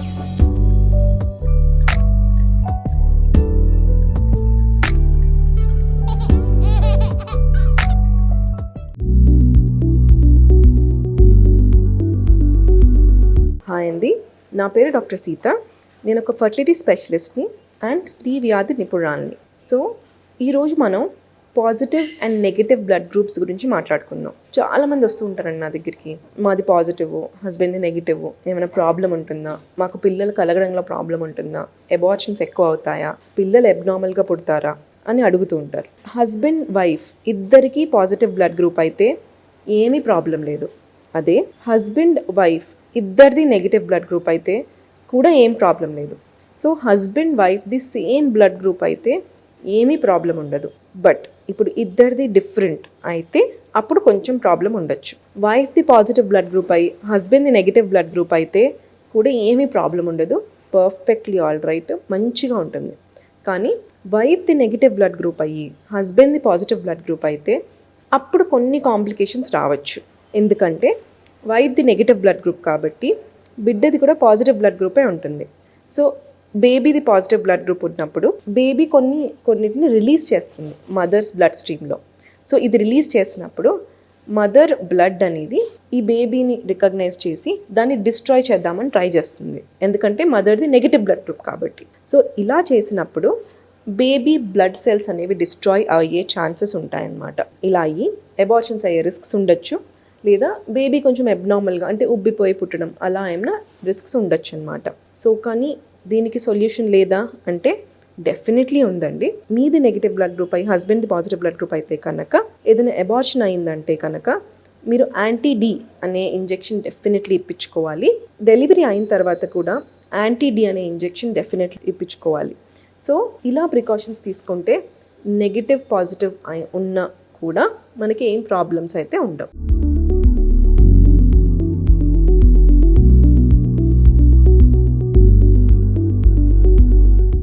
Hi అండి. నా పేరు డాక్టర్ సీత. నేను ఒక ఫర్టిలిటీ స్పెషలిస్ట్ని అండ్ స్త్రీ వ్యాధి నిపుణురాల్ని. సో ఈరోజు మనం positive and negative blood groups గురించి మాట్లాడుకుందాం. చాలామంది వస్తూ ఉంటారండి నా దగ్గరికి. మాది పాజిటివ్ హస్బెండ్ నెగిటివ్ ఏమైనా ప్రాబ్లం ఉంటుందా? మాకు పిల్లలు కలగడంలో ప్రాబ్లం ఉంటుందా? ఎబార్షన్స్ ఎక్కువ అవుతాయా? పిల్లలు ఎబ్నార్మల్గా పుడతారా? అని అడుగుతూ ఉంటారు. హస్బెండ్ వైఫ్ ఇద్దరికీ పాజిటివ్ బ్లడ్ గ్రూప్ అయితే ఏమీ ప్రాబ్లం లేదు. అదే హస్బెండ్ వైఫ్ ఇద్దరిది నెగిటివ్ బ్లడ్ గ్రూప్ అయితే కూడా ఏం ప్రాబ్లం లేదు. So husband wife the same blood group అయితే ఏమీ ప్రాబ్లం ఉండదు. బట్ ఇప్పుడు ఇద్దరిది డిఫరెంట్ అయితే అప్పుడు కొంచెం ప్రాబ్లం ఉండొచ్చు. వైఫ్ది పాజిటివ్ బ్లడ్ గ్రూప్ అయి హస్బెండ్ది నెగిటివ్ బ్లడ్ గ్రూప్ అయితే కూడా ఏమీ ప్రాబ్లం ఉండదు. పర్ఫెక్ట్లీ ఆల్ రైట్ మంచిగా ఉంటుంది. కానీ వైఫ్ది నెగిటివ్ బ్లడ్ గ్రూప్ అయ్యి హస్బెండ్ది పాజిటివ్ బ్లడ్ గ్రూప్ అయితే అప్పుడు కొన్ని కాంప్లికేషన్స్ రావచ్చు. ఎందుకంటే వైఫ్ది నెగిటివ్ బ్లడ్ గ్రూప్ కాబట్టి బిడ్డది కూడా పాజిటివ్ బ్లడ్ గ్రూపే ఉంటుంది. సో బేబీది పాజిటివ్ బ్లడ్ గ్రూప్ ఉన్నప్పుడు బేబీ కొన్ని కొన్నిటిని రిలీజ్ చేస్తుంది మదర్స్ బ్లడ్ స్ట్రీమ్లో. సో ఇది రిలీజ్ చేసినప్పుడు మదర్ బ్లడ్ అనేది ఈ బేబీని రికగ్నైజ్ చేసి దాన్ని డిస్ట్రాయ్ చేద్దామని ట్రై చేస్తుంది. ఎందుకంటే మదర్ది నెగిటివ్ బ్లడ్ గ్రూప్ కాబట్టి. సో ఇలా చేసినప్పుడు బేబీ బ్లడ్ సెల్స్ అనేవి డిస్ట్రాయ్ అయ్యే ఛాన్సెస్ ఉంటాయన్నమాట. ఇలా అయ్యి అబార్షన్స్ అయ్యే రిస్క్స్ ఉండొచ్చు. లేదా బేబీ కొంచెం అబ్నార్మల్గా అంటే ఉబ్బిపోయి పుట్టడం అలా ఏమైనా రిస్క్స్ ఉండొచ్చు అనమాట సో కానీ దీనికి సొల్యూషన్ లేదా అంటే డెఫినెట్లీ ఉందండి. మీది నెగిటివ్ బ్లడ్ గ్రూప్ అయి హస్బెండ్ది పాజిటివ్ బ్లడ్ గ్రూప్ అయితే కనుక ఏదైనా అబార్షన్ అయిందంటే కనుక మీరు యాంటీ డి అనే ఇంజెక్షన్ డెఫినెట్లీ ఇప్పించుకోవాలి. డెలివరీ అయిన తర్వాత కూడా యాంటీ డి అనే ఇంజెక్షన్ డెఫినెట్లీ ఇప్పించుకోవాలి. సో ఇలా ప్రికాషన్స్ తీసుకుంటే నెగిటివ్ పాజిటివ్ ఉన్న కూడా మనకి ఏం ప్రాబ్లమ్స్ అయితే ఉండవు.